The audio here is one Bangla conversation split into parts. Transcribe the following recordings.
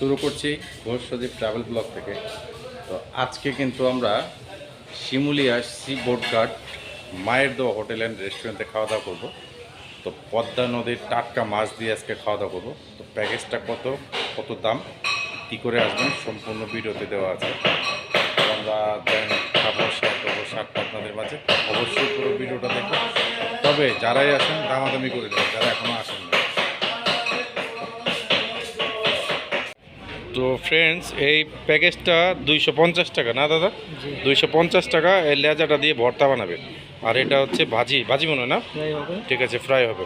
শুরু করছি ঘোষ সদীপ ট্রাভেল ব্লগ থেকে। তো আজকে কিন্তু আমরা শিমুলিয়া সি বোট ঘাট মায়ের দোয়া হোটেল অ্যান্ড রেস্টুরেন্টে খাওয়া দাওয়া করব। তো পদ্মা নদীর টাটকা মাছ দিয়ে আজকে খাওয়া দাওয়া করব। তো প্যাকেজটা কত কত দাম, কী করে আসবেন সম্পূর্ণ ভিডিওতে দেওয়া আছে। আমরা দেন খাব সাতটা আপনাদের মাঝে। অবশ্যই পুরো ভিডিওটা দেখবেন তবে যারাই আসেন, দামাদামি করে দেবেন, যারা এখনও আসেন তো ফ্রেন্ডস এই প্যাকেজটা দুইশো পঞ্চাশ টাকা না দাদা? দুইশো পঞ্চাশ টাকা এই লেজাটা দিয়ে ভর্তা বানাবে। আর এটা হচ্ছে ভাজি ভাজি মনে হয় না? হবে। ঠিক আছে ফ্রাই হবে।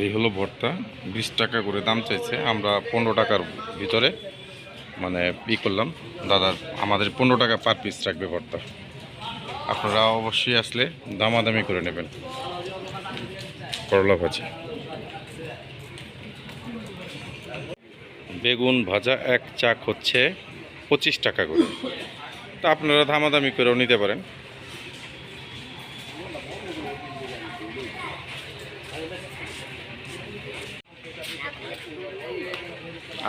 এই হলো ভর্তা বিশ টাকা করে দাম চাইছে। আমরা পনেরো টাকার ভিতরে মানে ই করলাম। দাদার আমাদের পনেরো টাকা পার পিস রাখবে ভর্তা। আপনারা অবশ্যই আসলে দামাদামি করে নেবেন। করলা ভাজি। বেগুন ভাজা এক চাক হচ্ছে পঁচিশ টাকা করে। তো আপনারা দামাদামি করেও নিতে পারেন।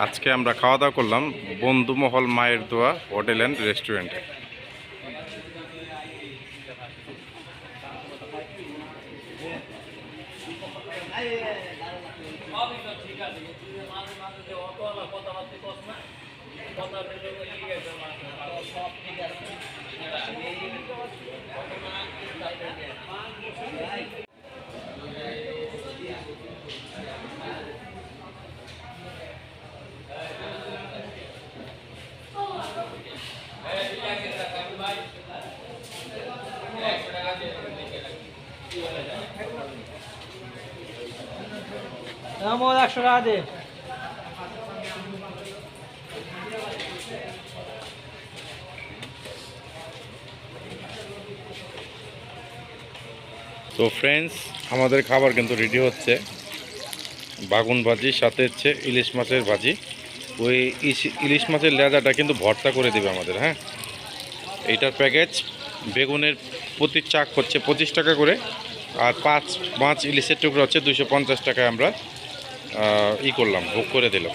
আজকে আমরা খাওয়া দাওয়া করলাম বন্ধুমহল মায়ের দোয়া হোটেল অ্যান্ড রেস্টুরেন্টে। সবই তো ঠিক আছে, কিন্তু মাঝে মাঝে যে অতলা কথাবার্তা কস না, কথা ভেবে ঠিক আছে সব ঠিক আছে। একশো টাকা দে তো ফ্রেন্ডস আমাদের খাবার কিন্তু রেডি হচ্ছে। বাগুন ভাজি, সাথে হচ্ছে ইলিশ মাছের ভাজি। ওই ইলিশ মাছের লেজাটা কিন্তু ভর্তা করে দেবে আমাদের হ্যাঁ? এইটার প্যাকেজ বেগুনের প্রতি চাক হচ্ছে পঁচিশ টাকা করে। আর পাঁচ পাঁচ ইলিশের টুকরো হচ্ছে দুশো টাকায় আমরা ই করলাম বুক করে দিলাম।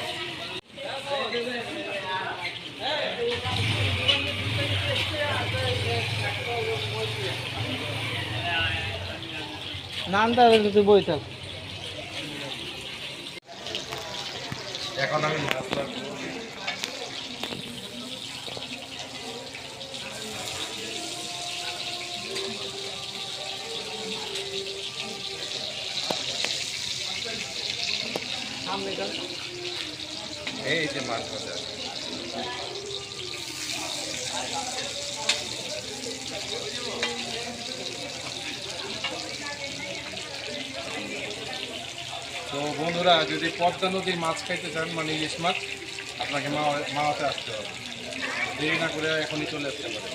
নানটা তুই বই থাক। এখন আমি এই যে মাছ তো বন্ধুরা, যদি পদ্মা নদীর মাছ খাইতে চান মানে ইলিশ মাছ, আপনাকে মাওয়া- মাওয়াতে আসতে হবে। দেরি না করে এখনই চলে আসতে পারে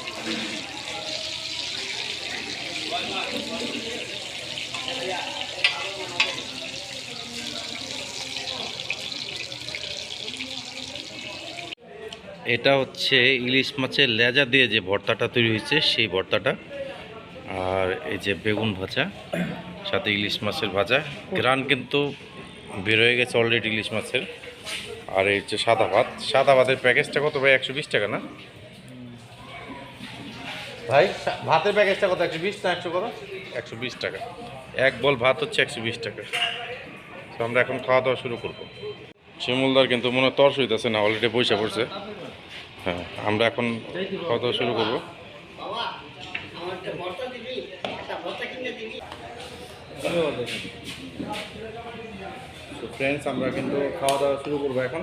এটা হচ্ছে ইলিশ মাছের লেজা দিয়ে যে ভর্তাটা তৈরি হয়েছে সেই ভর্তাটা। আর এই যে বেগুন ভাজা সাথে ইলিশ মাছের ভাজা। গ্রান কিন্তু বের হয়ে গেছে অলরেডি ইলিশ মাছের। আর এই হচ্ছে সাদা ভাত সাদা ভাতের প্যাকেজটা কত ভাই? একশো বিশ টাকা না? ভাই ভাতের প্যাকেজটা কত? একশো বিশ না একশো কত? একশো বিশ টাকা। এক বল ভাত হচ্ছে একশো বিশ টাকা। তো আমরা এখন খাওয়া দাওয়া শুরু করব। শিমুলদার কিন্তু মনে হয় তর্স হইতেছে না অলরেডি পয়সা পড়ছে। হ্যাঁ আমরা এখন খাওয়া দাওয়া শুরু করব। ফ্রেন্ডস আমরা কিন্তু খাওয়া দাওয়া শুরু করব এখন।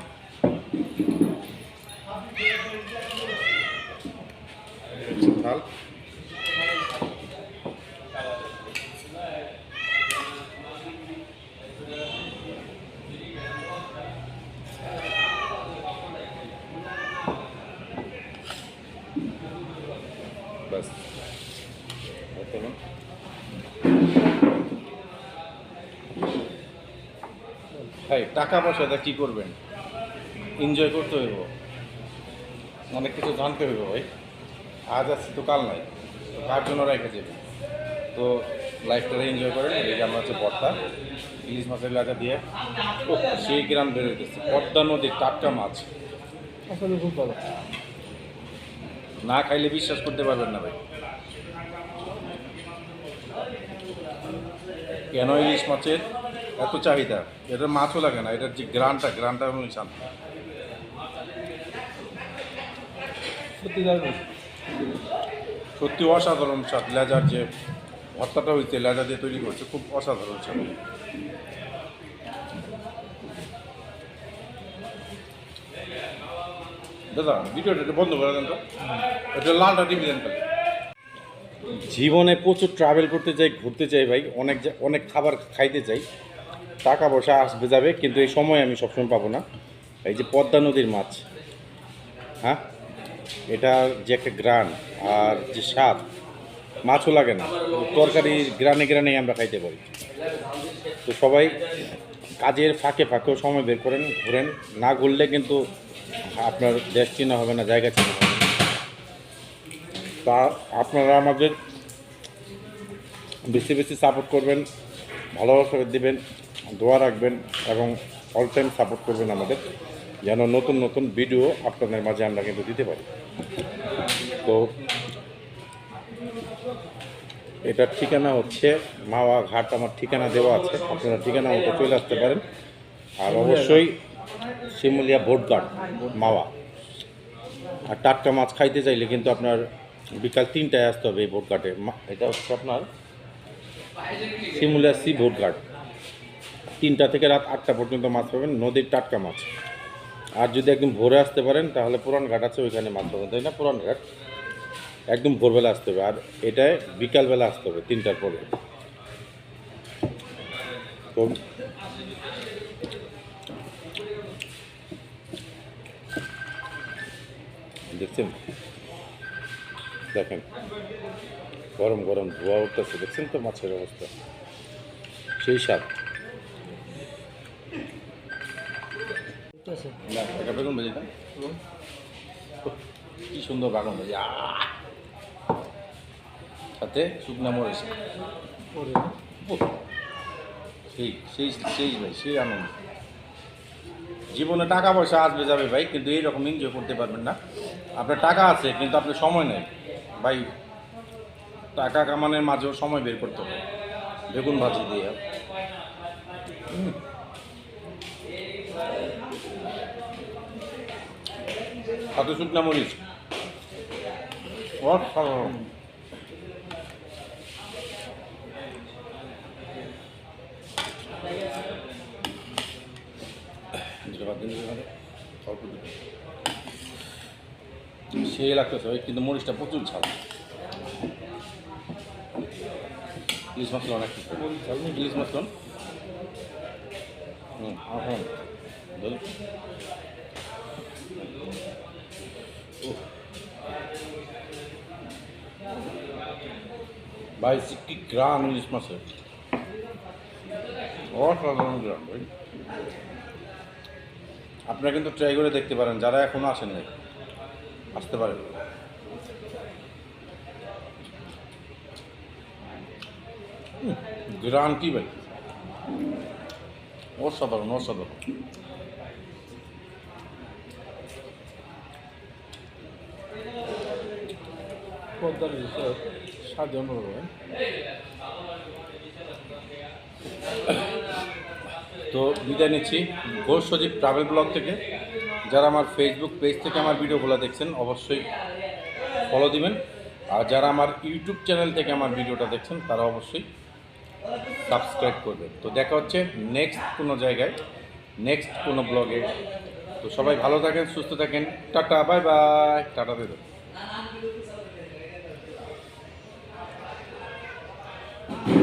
ভাই টাকা পয়সাটা কি করবেন? এনজয় করতে হইব। অনেক কিছু জানতে হইব ভাই। আজ আছে তো কাল নাই। তো কার জন্য রেখে যাবে তো লাইফটারে এনজয় করেন। এই যে আমরা হচ্ছে পদ্মা। ইলিশ মাছের লাজা দিয়ে। ও সেই গ্রাম বেরোয় গেছে। পদ্মা নদীর টাটকা মাছ। আসলে খুব ভালো। না খাইলে বিশ্বাস করতে পারবেন না ভাই। কেন ইলিশ মাছের? এত চাহিদা এটা মাছও লাগে না এটার যে গ্রানটা গ্রানটা আমি শান্ত সত্যি অসাধারণ স্বাদ লেজার যে ভর্তাটা হইতে লেজা দিয়ে তৈরি করছে খুব অসাধারণ স্বাদ দাদা ভিডিওটা একটু বন্ধ করে দেন তো। এটা লালটা টিভি দেন জীবনে প্রচুর ট্রাভেল করতে চাই ঘুরতে চাই ভাই অনেক অনেক খাবার খাইতে চাই টাকা পয়সা আসবে, যাবে, কিন্তু এই সময় আমি সবসময় পাবো না। এই যে পদ্মা নদীর মাছ হ্যাঁ? এটা যে একটা গ্রান আর যে স্বাদ, মাছও লাগে না। তরকারি গ্রানে গ্রানেই আমরা খাইতে পারি। তো সবাই কাজের ফাঁকে ফাঁকেও সময় বের করেন, ঘুরেন। না ঘুরলে কিন্তু আপনার দেশ চেনা হবে না, জায়গা চেনা হবে তা আপনারা আমাদের বেশি বেশি সাপোর্ট করবেন, ভালোবাসা দিবেন। দোয়া রাখবেন এবং অল টাইম সাপোর্ট করবেন আমাদের, যেন নতুন নতুন ভিডিও আপনাদের মাঝে আমরা কিন্তু দিতে পারি। তো এটার ঠিকানা হচ্ছে মাওয়া ঘাট, আমার ঠিকানা দেওয়া আছে, আপনারা ঠিকানা মতো চলে আসতে পারেন। আর অবশ্যই শিমুলিয়া ভোটঘাট মাওয়া। আর টাটকা মাছ খাইতে চাইলে কিন্তু আপনার বিকাল তিনটায় আসতে হবে এই ভোটঘাটে এটা হচ্ছে আপনার শিমুলিয়া সি ভোটঘাট তিনটা থেকে রাত আটটা পর্যন্ত মাছ পাবেন, নদীর টাটকা মাছ। আর যদি একদম ভোরে আসতে পারেন, তাহলে পুরান ঘাট আছে, ওইখানে মাছ পাবেন, তাই না? পুরান ঘাট। একদম ভোরবেলা আসতে হবে, আর এটায় বিকালবেলা আসতে হবে, তিনটার পরে। তো দেখছেন? দেখেন, গরম গরম ধোয়া উঠতেছে, দেখছেন তো মাছের অবস্থা? সেই স্বাদ। বেগুন ভাজি কি সুন্দর বেগুন ভাজি! সাথে শুকনা মরিচ। সেই সেই সেই ভাই সেই আনন্দ। জীবনে টাকা পয়সা আসবে যাবে ভাই কিন্তু এইরকম এনজয় করতে পারবেন না। আপনার টাকা আছে কিন্তু আপনার সময় নেই। ভাই টাকা কামানোর মাঝেও সময় বের করতে হবে। বেগুন ভাজি দিয়ে। সাথে শুকনা মরিচ। অসাধারণ। সেই লাগতেছে কিন্তু মরিচটা প্রচুর ঝাল। ইলিশ মাছ অনেক ইলিশ মাছ হুম। এখন ভাই কি গ্রাম ইলিশ মাছের অসাধারণ গ্রাম ভাই। আপনারা কিন্তু ট্রাই করে দেখতে পারেন, যারা এখনও আসেন নাই, আসতে পারেন। গ্রাম কি ভাই? অসাধারণ অসাধারণ। পদ্মার স্বাদ অন্যরকম তো বিদায় নিচ্ছি। ঘোষ সজীব ট্রাভেল ব্লগ থেকে। যারা আমার ফেসবুক পেজ থেকে আমার ভিডিওগুলো দেখছেন, অবশ্যই ফলো দিবেন। আর যারা আমার ইউটিউব চ্যানেল থেকে আমার ভিডিওটা দেখছেন, তারা অবশ্যই সাবস্ক্রাইব করবেন তো দেখা হচ্ছে নেক্সট কোনো জায়গায় নেক্সট কোনো ব্লগে তো সবাই ভালো থাকেন, সুস্থ থাকেন। টাটা বাই বাই টাটা দেবেন Thank you.